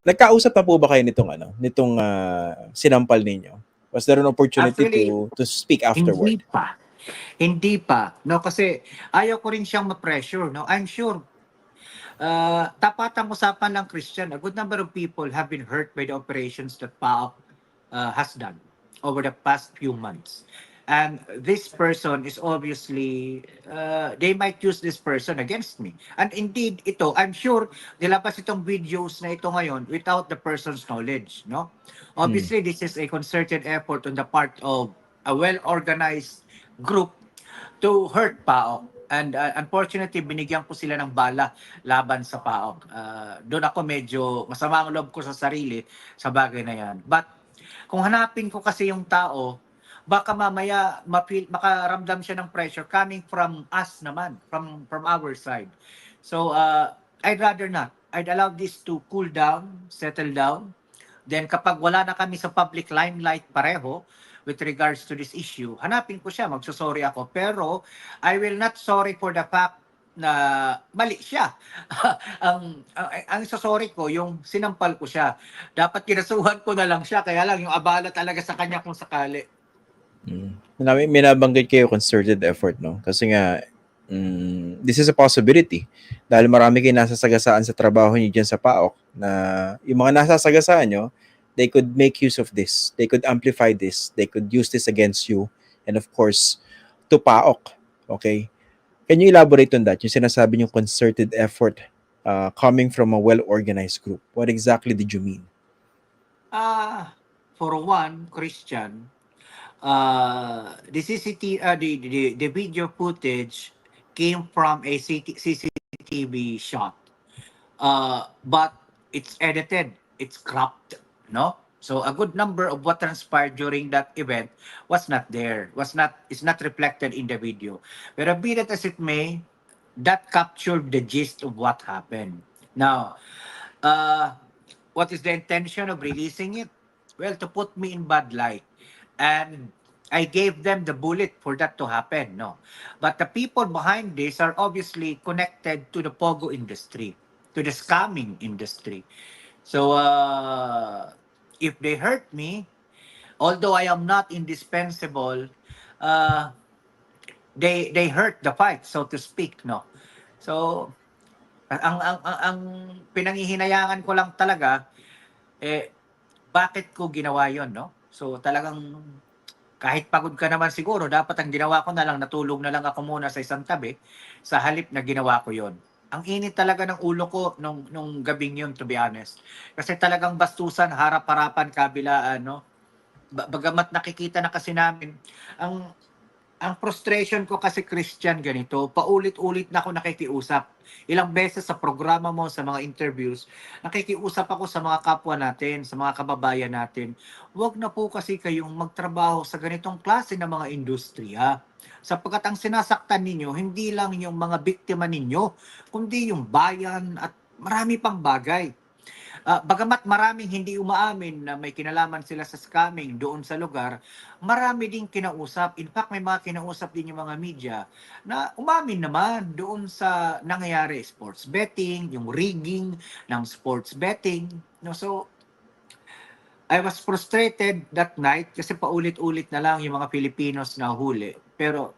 Nagkausap na po ba kayo nitong ano, nitong ah, sinampal ninyo? Was there an opportunity Actually, to to speak afterward? Hindi pa. Hindi pa. No, kasi ayaw ko rin siyang ma-pressure. No? I'm sure uh, tapat ang usapan ng Christian. A good number of people have been hurt by the operations that PAOK uh, has done over the past few months. And this person is obviously, uh, they might use this person against me. And indeed, ito, I'm sure, nilabas itong videos na ito ngayon without the person's knowledge, no? Obviously, this is a concerted effort on the part of a well-organized group to hurt PAOK. And uh, unfortunately, binigyan ko sila ng bala laban sa PAOK. Uh, doon ako medyo masama ang loob ko sa sarili sa bagay na yan. But kung hanapin ko kasi yung tao, baka mamaya mapil, makaramdam siya ng pressure coming from us naman, from from our side. So uh, I'd rather not. I'd allow this to cool down, settle down. Then kapag wala na kami sa public limelight pareho with regards to this issue, hanapin ko siya, magsusorry ako. Pero I will not sorry for the fact na mali siya. ang, ang, ang sorry ko, yung sinampal ko siya. Dapat kinasuhan ko na lang siya, kaya lang yung abala talaga sa kanya kung sakali. Mm. Minabanggit kayo concerted effort, no? Kasi nga, mm, this is a possibility. Dahil marami kayo nasasagasaan sa trabaho niyo dyan sa PAOK na yung mga nasasagasaan nyo, they could make use of this. They could amplify this. They could use this against you. And of course, to PAOK. Okay? Can you elaborate on that? Yung sinasabi yung concerted effort uh, coming from a well-organized group. What exactly did you mean? Ah, for one, Christian, uh, the CCTV, uh, the, the, the video footage came from a CCTV shot. Uh, but it's edited, it's cropped, no? So a good number of what transpired during that event was not there, was not, is not reflected in the video. Pero be that as it may, that captured the gist of what happened. Now, uh, what is the intention of releasing it? Well, to put me in bad light. And I gave them the bullet for that to happen, no. But the people behind this are obviously connected to the Pogo industry, to the scamming industry. So, uh, if they hurt me, although I am not indispensable, uh, they they hurt the fight, so to speak, no. So, ang ang ang, ang pinangihinayangan ko lang talaga eh bakit ko ginawa 'yon, no? So talagang kahit pagod ka naman siguro, dapat ang ginawa ko na lang natulog na lang ako muna sa isang tabi sa halip na ginawa ko 'yon. Ang init talaga ng ulo ko nung nung gabing 'yon to be honest. Kasi talagang bastusan, harap-harapan, kabilaan, no? Ba- Bagamat nakikita na kasi namin ang ang frustration ko kasi Christian ganito, paulit-ulit na ako nakikiusap. Ilang beses sa programa mo, sa mga interviews, nakikiusap ako sa mga kapwa natin, sa mga kababayan natin. Huwag na po kasi kayong magtrabaho sa ganitong klase ng mga industriya. Sapagkat ang sinasaktan ninyo, hindi lang yung mga biktima ninyo, kundi yung bayan at marami pang bagay. Ah, bagamat maraming hindi umaamin na may kinalaman sila sa scamming doon sa lugar, marami ding kinausap. In fact, may mga kinausap din yung mga media na umamin naman doon sa nangyayari sports betting, yung rigging ng sports betting. No, so, I was frustrated that night kasi paulit-ulit na lang yung mga Filipinos na huli. Pero,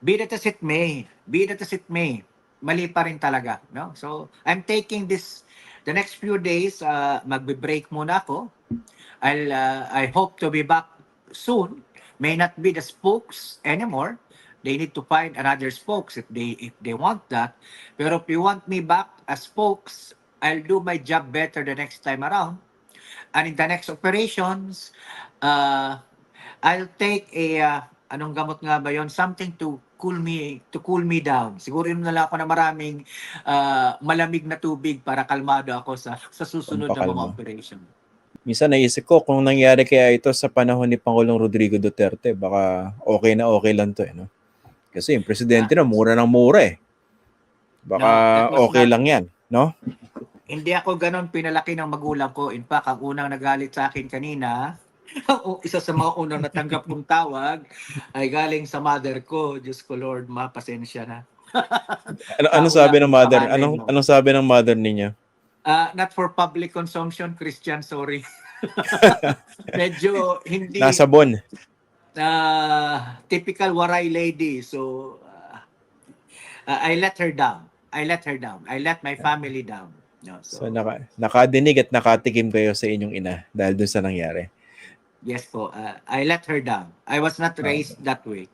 be that as it may, be that as it may, mali pa rin talaga. No? So, I'm taking this, the next few days, uh, magbe-break muna ako. I'll, uh, I hope to be back soon. May not be the spokes anymore. They need to find another spokes if they if they want that. Pero if you want me back as spokes, I'll do my job better the next time around. And in the next operations, uh, I'll take a uh, anong gamot nga ba yon? Something to cool me to cool me down. Siguro yun na lang ako na maraming uh, malamig na tubig para kalmado ako sa sa susunod na mga operation. Minsan naisip ko kung nangyari kaya ito sa panahon ni Pangulong Rodrigo Duterte, baka okay na okay lang to eh, no? Kasi yung presidente na mura ng mura eh. Baka No, okay not- lang yan, no? Hindi ako ganon pinalaki ng magulang ko. In fact, ang unang nagalit sa akin kanina, isa sa mga unang natanggap kong tawag ay galing sa mother ko. Diyos ko Lord, mapasensya na. Ano, Wala sabi ng mother? Anong anong sabi ng mother niya? Ah, not for public consumption, Christian, sorry. Medyo hindi Nasa Bon. ah, typical waray lady. So, ah, I let her down. I let her down. I let my family down. No, so, So, naka, nakadinig at nakatikim kayo sa inyong ina dahil dun sa nangyari. Yes po, ah, I let her down. I was not raised that way.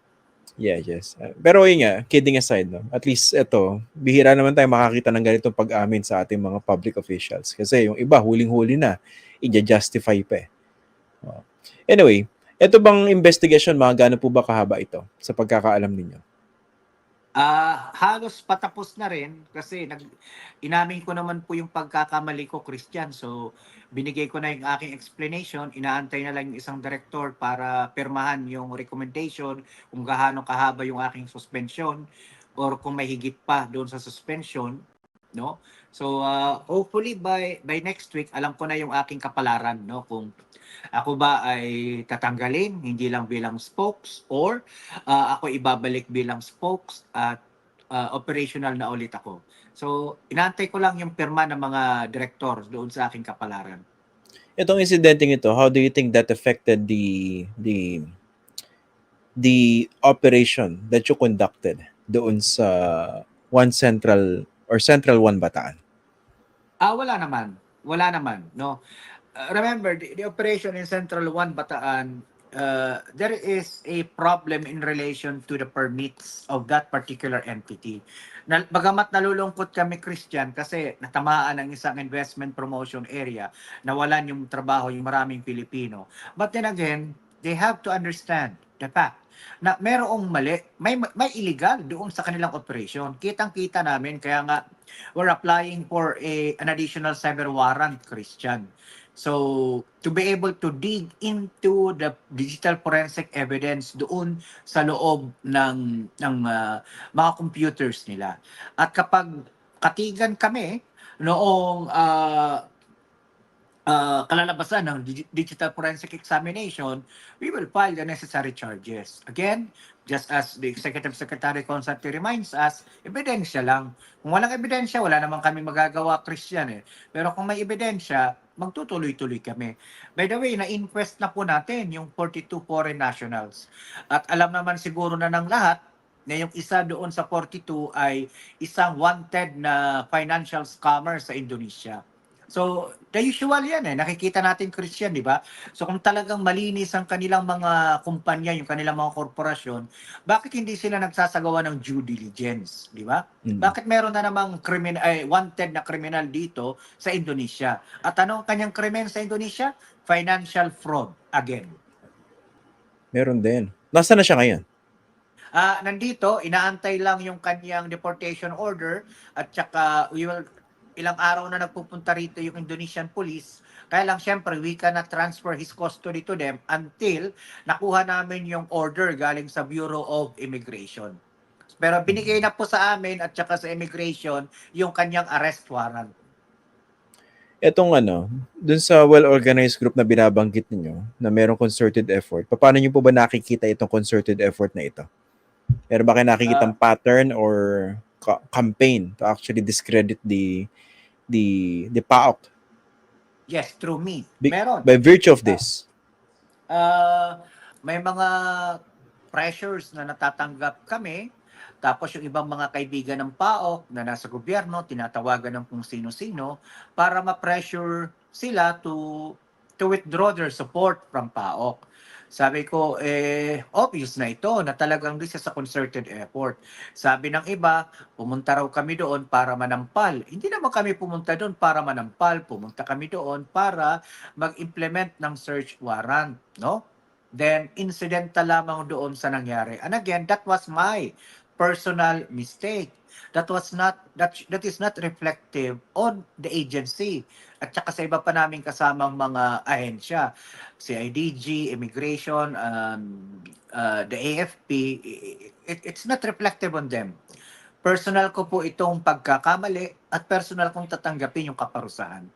Yeah, yes. Uh, pero yun nga, kidding aside, no? at least ito, bihira naman tayo makakita ng ganitong pag-amin sa ating mga public officials. Kasi yung iba, huling-huli na, i-justify pa eh. Oh. Anyway, ito bang investigation, mga gaano po ba kahaba ito sa pagkakaalam ninyo? Ah, halos patapos na rin kasi nag inamin ko naman po yung pagkakamali ko, Christian. So, binigay ko na yung aking explanation. Inaantay na lang yung isang director para pirmahan yung recommendation kung gaano kahaba yung aking suspension or kung may higit pa doon sa suspension, no? So, ah, hopefully by by next week alam ko na yung aking kapalaran, no? Kung ako ba ay tatanggalin hindi lang bilang spokes or ah, ako ibabalik bilang spokes at ah, operational na ulit ako. So, inaantay ko lang yung pirma ng mga director doon sa aking kapalaran. Itong incidenting ito, how do you think that affected the the the operation that you conducted doon sa One Central or Central One Bataan? Ah, wala naman. Wala naman, no. Uh, remember, the, the operation in Central 1 Bataan, uh, there is a problem in relation to the permits of that particular entity. Na, bagamat nalulungkot kami, Christian, kasi natamaan ang isang investment promotion area, nawalan yung trabaho yung maraming Pilipino. But then again, they have to understand the fact na merong mali, may, may illegal doon sa kanilang operation. Kitang-kita namin, kaya nga we're applying for a an additional cyber warrant, Christian. So, to be able to dig into the digital forensic evidence doon sa loob ng ng ah, mga computers nila. At kapag katigan kami noong ah, ah, kalalabasan ng digi- digital forensic examination, we will file the necessary charges. Again, just as the Executive Secretary constantly reminds us, ebidensya lang. Kung walang ebidensya, wala naman kami magagawa, Christian eh. Pero kung may ebidensya, magtutuloy-tuloy kami. By the way, na-inquest na po natin yung 42 foreign nationals. At alam naman siguro na ng lahat na yung isa doon sa 42 ay isang wanted na financial scammer sa Indonesia. So, the usual yan eh. Nakikita natin, Christian, di ba? So, kung talagang malinis ang kanilang mga kumpanya, yung kanilang mga korporasyon, bakit hindi sila nagsasagawa ng due diligence, di ba? Mm. Bakit meron na namang criminal, eh, wanted na criminal dito sa Indonesia? At anong kanyang krimen sa Indonesia? Financial fraud again. Meron din. Nasaan na siya ngayon? Ah, nandito, inaantay lang yung kanyang deportation order at saka we will, ilang araw na nagpupunta rito yung Indonesian police. Kaya lang syempre, we cannot transfer his custody to them until nakuha namin yung order galing sa Bureau of Immigration. Pero binigay na po sa amin at saka sa immigration yung kanyang arrest warrant. Etong ano, dun sa well-organized group na binabanggit ninyo, na merong concerted effort, paano nyo po ba nakikita itong concerted effort na ito? Meron ba kayo nakikitang pattern or ca- campaign to actually discredit the the the PAOK Yes, through me. Big- Meron. by virtue of this? Ah, may mga pressures na natatanggap kami. Tapos yung ibang mga kaibigan ng PAOK na nasa gobyerno, tinatawagan ng kung sino-sino para ma-pressure sila to to withdraw their support from PAOK. Sabi ko, eh, obvious na ito na talagang this is a concerted effort. Sabi ng iba, pumunta raw kami doon para manampal. Hindi naman kami pumunta doon para manampal. Pumunta kami doon para mag-implement ng search warrant, no? Then incidental lamang doon sa nangyari. And again, that was my personal mistake. That was not that that is not reflective on the agency at saka sa iba pa naming kasamang mga ahensya, CIDG, Immigration, um, uh, the AFP, it, it's not reflective on them. Personal ko po itong pagkakamali at personal kong tatanggapin yung kaparusahan.